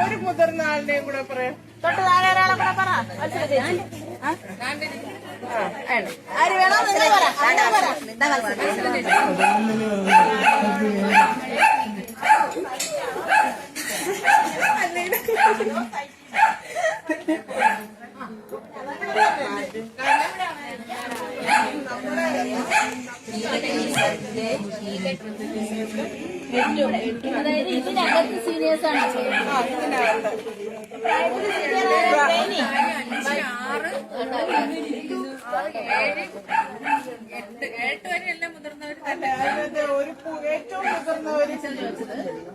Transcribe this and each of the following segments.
ഒരു മുതിർന്ന ആളിനെയും കൂടെ പറയാം തൊട്ട് താഴെ ഒരാളെ കൂടെ പറ. ആര് വേണോ നിങ്ങൾ പറ നിങ്ങൾ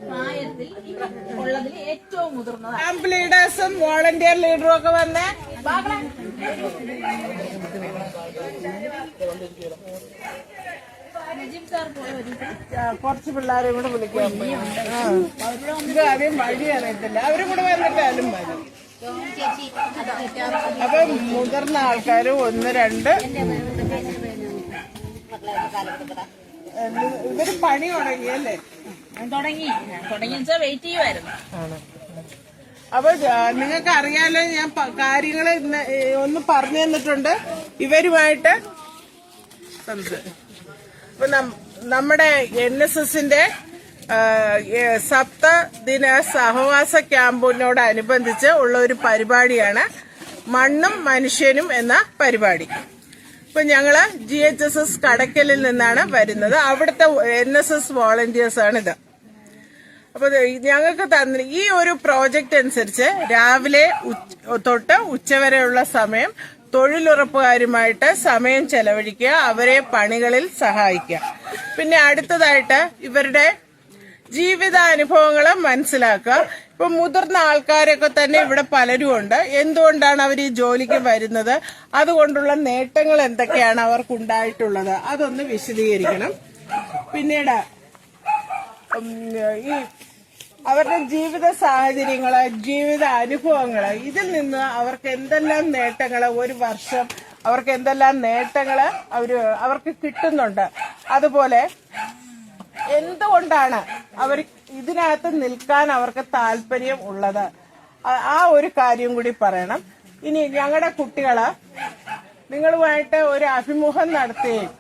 പ്രായത്തിൽ ഉള്ളതിൽ ഏറ്റവും ക്യാമ്പ് ലീഡേഴ്സും വോളണ്ടിയർ ലീഡറും ഒക്കെ വന്ന് ഒരു കുറച്ച് പിള്ളേരെ കൂടെ വിളിക്കാൻ ആ. ഇത് ആദ്യം വഴി അറിയത്തില്ല. അവരും കൂടെ വന്നിട്ടാലും വരും അപ്പൊ മുതിർന്ന ആൾക്കാര് ഒന്ന് രണ്ട്. ഇവർ പണി തുടങ്ങിയല്ലേ തുടങ്ങി. തുടങ്ങി വെയിറ്റ് ചെയ്യുമായിരുന്നു അപ്പൊ നിങ്ങൾക്ക് അറിയാലോ ഞാൻ കാര്യങ്ങൾ ഒന്ന് പറഞ്ഞു തന്നിട്ടുണ്ട്. ഇവരുമായിട്ട് സംസ- അപ്പൊ നം- നമ്മുടെ എൻ എസ് എസിന്റെ സപ്തദിന സഹവാസ ക്യാമ്പിനോടനുബന്ധിച്ച് ഉള്ള ഒരു പരിപാടിയാണ് മണ്ണും മനുഷ്യനും എന്ന പരിപാടി. ഇപ്പൊ ഞങ്ങൾ ജി എച്ച് എസ് എസ് കടക്കലിൽ നിന്നാണ് വരുന്നത്. അവിടുത്തെ എൻ എസ് എസ് ഇത് അപ്പൊ ഞങ്ങൾക്ക് തന്നി ഈ ഒരു പ്രോജക്റ്റ് അനുസരിച്ച് രാവിലെ തൊട്ട് ഉച്ചവരെയുള്ള സമയം തൊഴിലുറപ്പുകാരുമായിട്ട് സമയം ചെലവഴിക്കുക അവരെ പണികളിൽ സഹായിക്കുക. പിന്നെ അടുത്തതായിട്ട് ഇവരുടെ ജീവിതാനുഭവങ്ങൾ മനസ്സിലാക്കുക. ഇപ്പൊ മുതിർന്ന ആൾക്കാരൊക്കെ തന്നെ ഇവിടെ പലരും ഉണ്ട്. എന്തുകൊണ്ടാണ് അവർ ഈ ജോലിക്ക് വരുന്നത്? അതുകൊണ്ടുള്ള നേട്ടങ്ങൾ എന്തൊക്കെയാണ് അവർക്കുണ്ടായിട്ടുള്ളത്? അതൊന്ന് വിശദീകരിക്കണം. പിന്നീട് ഈ അവരുടെ ജീവിത സാഹചര്യങ്ങൾ ജീവിത അനുഭവങ്ങൾ ഇതിൽ നിന്ന് അവർക്ക് എന്തെല്ലാം നേട്ടങ്ങൾ ഒരു വർഷം അവർക്ക് എന്തെല്ലാം നേട്ടങ്ങൾ അവർ അവർക്ക് കിട്ടുന്നുണ്ട്. അതുപോലെ എന്തുകൊണ്ടാണ് അവർ ഇതിനകത്ത് നിൽക്കാൻ അവർക്ക് താല്പര്യം ഉള്ളത്? ആ- ഒരു കാര്യം കൂടി പറയണം. ഇനി ഞങ്ങളുടെ കുട്ടികൾ നിങ്ങളുമായിട്ട് ഒരു അഭിമുഖം നടത്തുകയും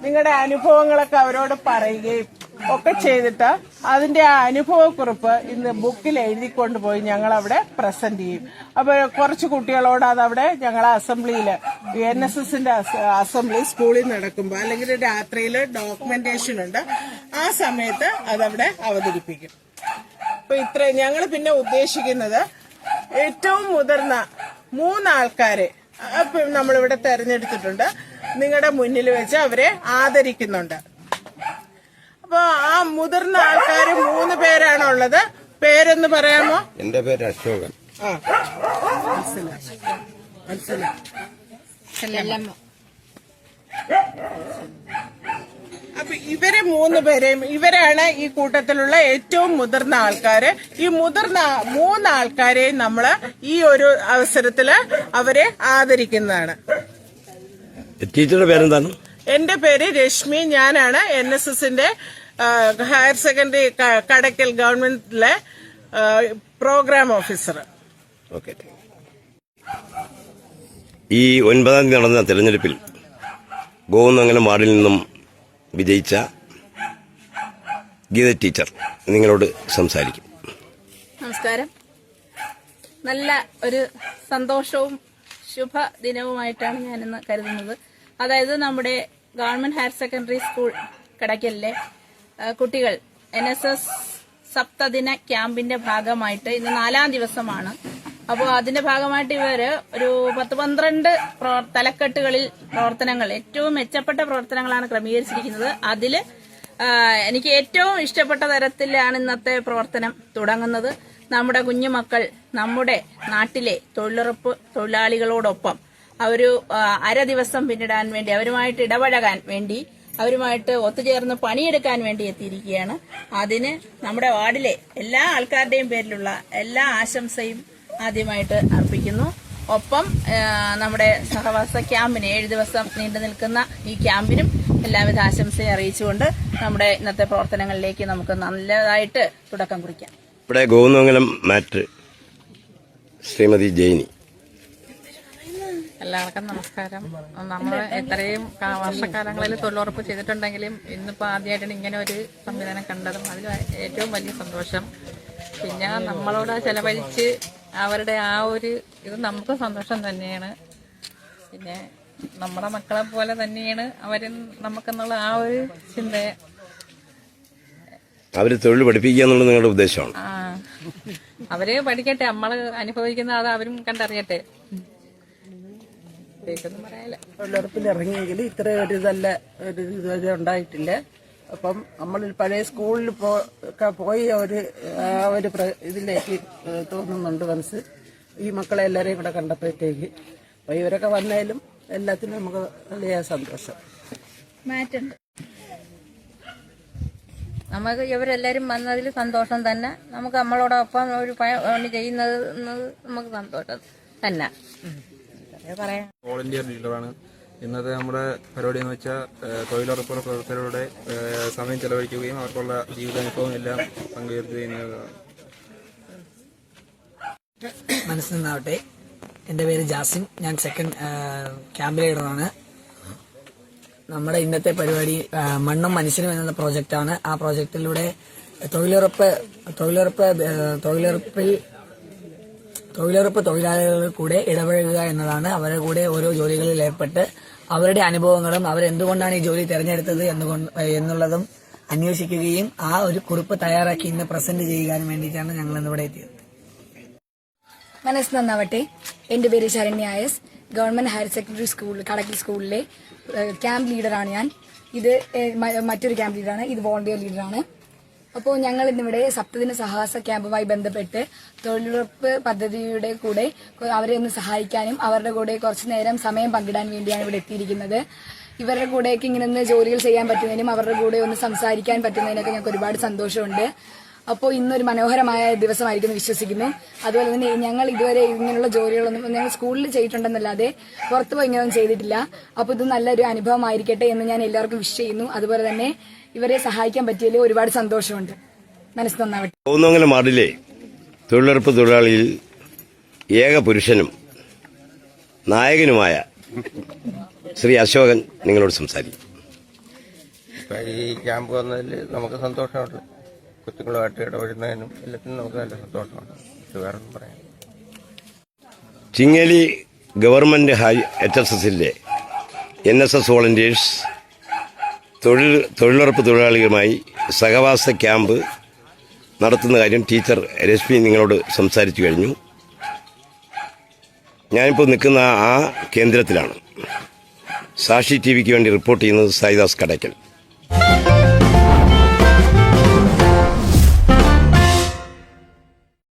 നിങ്ങളുടെ അനുഭവങ്ങളൊക്കെ അവരോട് പറയുകയും ഒക്കെ ചെയ്തിട്ട് അതിന്റെ ആ അനുഭവക്കുറിപ്പ് ഇന്ന് ബുക്കിൽ എഴുതിക്കൊണ്ടുപോയി ഞങ്ങൾ അവിടെ പ്രസന്റ് ചെയ്യും. അപ്പൊ കുറച്ച് കുട്ടികളോട് അതവിടെ ഞങ്ങൾ അസംബ്ലിയിൽ എൻ എസ് എസിന്റെ അസംബ്ലി സ്കൂളിൽ നടക്കുമ്പോൾ അല്ലെങ്കിൽ രാത്രിയിൽ ഡോക്യുമെന്റേഷൻ ഉണ്ട് ആ സമയത്ത് അതവിടെ അവതരിപ്പിക്കും. അപ്പൊ ഇത്ര ഞങ്ങൾ പിന്നെ ഉദ്ദേശിക്കുന്നത് ഏറ്റവും മുതിർന്ന മൂന്നാൾക്കാരെ അപ്പൊ നമ്മളിവിടെ തെരഞ്ഞെടുത്തിട്ടുണ്ട്. നിങ്ങളുടെ മുന്നിൽ വെച്ച് അവരെ ആദരിക്കുന്നുണ്ട്. അപ്പൊ ആ മുതിർന്ന ആൾക്കാര് മൂന്ന് പേരാണുള്ളത്. പേരെന്ന് പറയാമോ? എന്റെ പേര് അശോകൻ. ആ. മനസ്സിലായി അപ്പൊ ഇവരെ മൂന്ന് പേരെയും ഇവരാണ് ഈ കൂട്ടത്തിലുള്ള ഏറ്റവും മുതിർന്ന ആൾക്കാര്. ഈ മുതിർന്ന മൂന്ന് ആൾക്കാരെയും നമ്മൾ ഈ ഒരു അവസരത്തിൽ അവരെ ആദരിക്കുന്നതാണ്. ടീച്ചറുടെ പേരെന്താണ്? എന്റെ പേര് രശ്മി ഞാനാണ് എൻ എസ് എസിന്റെ ഹയർ സെക്കൻഡറി കടക്കൽ ഗവൺമെന്റിലെ പ്രോഗ്രാം ഓഫീസർ ഓക്കെ ഈ ഒൻപതാം തീയതി നടന്ന തെരഞ്ഞെടുപ്പിൽ ഗോവുന്നങ്ങനെ വാർഡിൽ നിന്നും വിജയിച്ച ഗീത ടീച്ചർ നിങ്ങളോട് സംസാരിക്കും. നമസ്കാരം. നല്ല ഒരു സന്തോഷവും ശുഭ ദിനവുമായിട്ടാണ് ഞാനിന്ന് കരുതുന്നത്. അതായത് നമ്മുടെ ഗവൺമെന്റ് ഹയർ സെക്കൻഡറി സ്കൂൾ കടയ്ക്കലിലെ കുട്ടികൾ. എൻ എസ് എസ് സപ്തദിന ക്യാമ്പിന്റെ ഭാഗമായിട്ട് ഇന്ന് നാലാം ദിവസമാണ്. അപ്പോൾ അതിന്റെ ഭാഗമായിട്ട് ഇവർ ഒരു പത്ത് പന്ത്രണ്ട് തലക്കെട്ടുകളിൽ പ്രവർത്തനങ്ങൾ ഏറ്റവും മെച്ചപ്പെട്ട പ്രവർത്തനങ്ങളാണ് ക്രമീകരിച്ചിരിക്കുന്നത്. അതിൽ എനിക്ക് ഏറ്റവും ഇഷ്ടപ്പെട്ട തരത്തിലാണ് ഇന്നത്തെ പ്രവർത്തനം തുടങ്ങുന്നത്. നമ്മുടെ കുഞ്ഞുമക്കൾ നമ്മുടെ നാട്ടിലെ തൊഴിലുറപ്പ് തൊഴിലാളികളോടൊപ്പം ഒരു അര ദിവസം പിന്നിടാൻ വേണ്ടി അവരുമായിട്ട് ഇടപഴകാൻ വേണ്ടി അവരുമായിട്ട് ഒത്തുചേർന്ന് പണിയെടുക്കാൻ വേണ്ടി എത്തിയിരിക്കുകയാണ്. അതിന് നമ്മുടെ വാർഡിലെ എല്ലാ ആൾക്കാരുടെയും പേരിലുള്ള എല്ലാ ആശംസയും ആദ്യമായിട്ട് അർപ്പിക്കുന്നു. ഒപ്പം നമ്മുടെ സഹവാസ ക്യാമ്പിന് ഏഴ് ദിവസം നീണ്ടു നിൽക്കുന്ന ഈ ക്യാമ്പിനും എല്ലാവിധ ആശംസയും അറിയിച്ചുകൊണ്ട് നമ്മുടെ ഇന്നത്തെ പ്രവർത്തനങ്ങളിലേക്ക് നമുക്ക് നല്ലതായിട്ട് തുടക്കം കുറിക്കാം. ഇവിടെ ഗോവിന്ദമംഗലം മാറ്റ് ശ്രീമതി ജൈനി എല്ലാവർക്കും നമസ്കാരം. നമ്മൾ എത്രയും വർഷക്കാലങ്ങളിൽ തൊഴിലുറപ്പ് ചെയ്തിട്ടുണ്ടെങ്കിലും ഇന്നിപ്പോൾ ആദ്യമായിട്ടാണ് ഇങ്ങനെ ഒരു സംവിധാനം കണ്ടതും. അതിൽ ഏറ്റവും വലിയ സന്തോഷം. പിന്നെ നമ്മളോട് ചെലവഴിച്ച് അവരുടെ ആ ഒരു ഇത് നമുക്ക് സന്തോഷം തന്നെയാണ്. പിന്നെ നമ്മുടെ മക്കളെ പോലെ തന്നെയാണ് അവരും നമുക്കെന്നുള്ള ആ ഒരു ചിന്ത. അവർ തൊഴിൽ പഠിപ്പിക്കുക എന്നുള്ളത് നിങ്ങളുടെ ഉദ്ദേശമാണ്. അവർ പഠിക്കട്ടെ. നമ്മൾ അനുഭവിക്കുന്ന അത് അവരും കണ്ടറിയട്ടെ. പറയാനില്ല തൊഴിലുറപ്പിൽ ഇറങ്ങിയെങ്കിൽ ഇത്ര ഒരു നല്ല ഒരു ഇതുവരെ ഉണ്ടായിട്ടില്ല. അപ്പം നമ്മൾ പഴയ സ്കൂളിൽ പോ ഒക്കെ പോയി ഒരു ആ ഒരു പ്ര- ഇതിലേക്ക് തോന്നുന്നുണ്ട് മനസ്സ്. ഈ മക്കളെ എല്ലാവരെയും കൂടെ കണ്ടപ്പോഴത്തേക്ക്. അപ്പോൾ ഇവരൊക്കെ വന്നാലും എല്ലാത്തിനും നമുക്ക് വലിയ സന്തോഷം. മാറ്റുണ്ട് നമുക്ക് ഇവരെല്ലാരും വന്നതിൽ സന്തോഷം തന്നെ. നമുക്ക് നമ്മളോടൊപ്പം ഒരു പണി ചെയ്യുന്നത് നമുക്ക് സന്തോഷം തന്നെ. പറയാം. വോളണ്ടിയർ ഡീലറാണ് ഇന്നത്തെ നമ്മുടെ പരിപാടി എന്ന് വെച്ചാൽ തൊഴിലുറപ്പ് പ്രവർത്തകരുടെ സമയം ചെലവഴിക്കുകയും അവർക്കുള്ള ജീവിതാനുഭവം എല്ലാം പങ്കുവരുത്തുകയും മനസ്സിൽ നിന്നാവട്ടെ. എന്റെ പേര് ജാസിൻ ഞാൻ സെക്കൻഡ് ക്യാമ്പ് ലീഡറാണ് നമ്മുടെ ഇന്നത്തെ പരിപാടി മണ്ണും മനുഷ്യനും എന്ന പ്രോജക്റ്റാണ് ആ പ്രോജക്റ്റിലൂടെ തൊഴിലുറപ്പ് തൊഴിലുറപ്പ് തൊഴിലുറപ്പിൽ തൊഴിലുറപ്പ് തൊഴിലാളികളുടെ കൂടെ ഇടപഴകുക എന്നതാണ് അവരുടെ കൂടെ ഓരോ ജോലികളിൽ ഏർപ്പെട്ട് അവരുടെ അനുഭവങ്ങളും അവരെന്തുകൊണ്ടാണ് ഈ ജോലി തിരഞ്ഞെടുത്തത് എന്നുള്ളതും അന്വേഷിക്കുകയും ആ ഒരു കുറിപ്പ് തയ്യാറാക്കി ഇന്ന് പ്രസന്റ് ചെയ്യാൻ വേണ്ടിയിട്ടാണ് ഞങ്ങൾ ഇന്നിവിടെ എത്തിയത്. മനസ്സ് നന്നാവട്ടെ. എന്റെ പേര് Saranya S. Government higher secondary school Kadakkal സ്കൂളിലെ ക്യാമ്പ് ലീഡറാണ് ഞാൻ. ഇത് മറ്റൊരു ക്യാമ്പ് ലീഡറാണ് ഇത് വോളണ്ടിയർ ലീഡറാണ് അപ്പോൾ ഞങ്ങൾ ഇന്നിവിടെ സപ്തദിന സഹാസ ക്യാമ്പുമായി ബന്ധപ്പെട്ട് തൊഴിലുറപ്പ് പദ്ധതിയുടെ കൂടെ അവരെ ഒന്ന് സഹായിക്കാനും അവരുടെ കൂടെ കുറച്ചു നേരം സമയം പങ്കിടാൻ വേണ്ടിയാണ് ഇവിടെ എത്തിയിരിക്കുന്നത്. ഇവരുടെ കൂടെയൊക്കെ ഇങ്ങനെ ഒന്ന് ജോലികൾ ചെയ്യാൻ പറ്റുന്നതിനും അവരുടെ കൂടെ ഒന്ന് സംസാരിക്കാൻ പറ്റുന്നതിനൊക്കെ ഞങ്ങൾക്ക് ഒരുപാട് സന്തോഷമുണ്ട്. അപ്പോൾ ഇന്നൊരു മനോഹരമായ ദിവസമായിരിക്കും എന്ന് വിശ്വസിക്കുന്നു. അതുപോലെ തന്നെ ഞങ്ങൾ ഇതുവരെ ഇങ്ങനെയുള്ള ജോലികളൊന്നും ഞങ്ങൾ സ്കൂളിൽ ചെയ്തിട്ടുണ്ടെന്നല്ലാതെ പുറത്തു പോയി ഇങ്ങനെയൊന്നും ചെയ്തിട്ടില്ല. അപ്പോൾ ഇത് നല്ലൊരു അനുഭവമായിരിക്കട്ടെ എന്ന് ഞാൻ എല്ലാവർക്കും വിഷ് ചെയ്യുന്നു. അതുപോലെ തന്നെ ഇവരെ സഹായിക്കാൻ പറ്റിയതിൽ ഒരുപാട് സന്തോഷമുണ്ട്. മനസ്സ് നന്നാവട്ടെ. ഒന്നങ്ങനെ വാർഡിലെ തൊഴിലുറപ്പ് തൊഴിലാളിയിൽ ഏക പുരുഷനും നായകനുമായ ശ്രീ അശോകൻ നിങ്ങളോട് സംസാരിക്കും. ഈ ക്യാമ്പ് വന്നതിൽ നമുക്ക് സന്തോഷമുണ്ട്. കുട്ടികളുമായിട്ട് ഇടപെടുന്നതിനും എല്ലാത്തിനും നമുക്ക് നല്ല സന്തോഷമാണ്. ഇത് വേറെ ഒന്നും പറയാം ചിങ്ങലി ഗവൺമെന്റ് ഹൈ എച്ച് എസ് എസിന്റെ എൻ എസ് എസ് വോളണ്ടിയേഴ്സ് തൊഴിൽ തൊഴിലുറപ്പ് തൊഴിലാളികളുമായി സഹവാസ ക്യാമ്പ് നടത്തുന്ന കാര്യം ടീച്ചർ രശ്മി നിങ്ങളോട് സംസാരിച്ചു കഴിഞ്ഞു. ഞാനിപ്പോൾ നിൽക്കുന്ന ആ കേന്ദ്രത്തിലാണ്. സാക്ഷി ടി വിക്ക് വേണ്ടി റിപ്പോർട്ട് ചെയ്യുന്നത് സായിദാസ് കടയ്ക്കൽ.